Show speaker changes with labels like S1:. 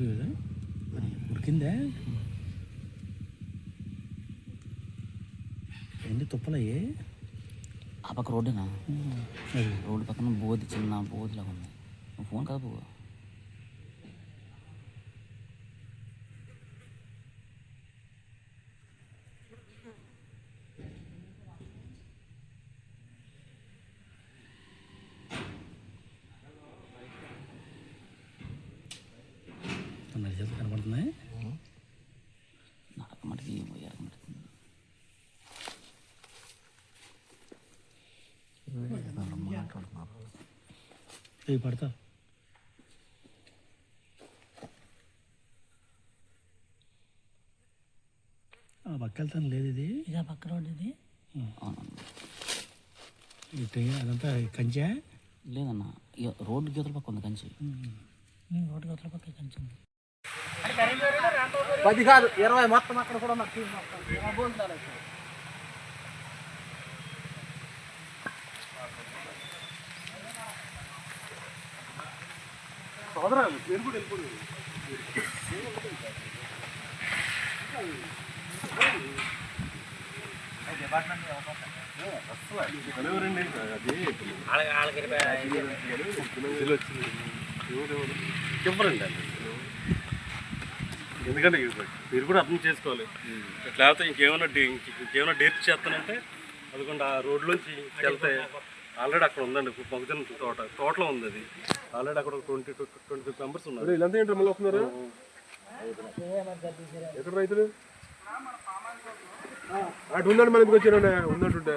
S1: కదా మరి ఉరికిందా ఎన్ని తుప్పలయ్యే
S2: ఆ పక్క రోడ్డేనా
S1: అది
S2: రోడ్డు పక్కన బోధి చిన్న బోధిలాగా ఉంది నువ్వు ఫోన్ కాదు
S1: తొందర చేతులు కనబడుతున్నాయి.
S2: నడక మటుకి మటుకు.
S1: ఇవి పడతావు ఆ పక్క వెళ్తాను లేదు ఇది.
S3: ఇదే పక్క రోడ్డు ఇది
S1: ఇటు అదంతా కంచా?
S2: లేదన్న రోడ్డు గీతల పక్క ఉంది కంచి.
S3: రోడ్డు గొప్పల పక్క కొంచెం
S4: పది కాదు ఇరవై మొత్తం అక్కడ కూడా నాకు టీం మొత్తం. ఇలా బోల్తాడు ఇక్కడ.
S5: చెప్పరండి అది. ఎందుకంటే మీరు కూడా అర్థం చేసుకోవాలి. లేకపోతే ఇంకేమైనా ఇంకేమైనా డేట్ చేస్తానంటే అదిగోండి ఆ రోడ్లోంచి వెళ్తే ఆల్రెడీ అక్కడ ఉందండి మొగజొన్న తోట తోటలో ఉంది అది. ఆల్రెడీ అక్కడ ట్వంటీ ట్వంటీ ఫైవ్ మెంబర్స్ ఉన్నారు.
S6: వీళ్ళంతా ఏంటి మళ్ళీ వస్తున్నారు ఎక్కడ రైతులు అటు ఉందండి మన ఎందుకు వచ్చారండి? ఉన్నట్టుంటే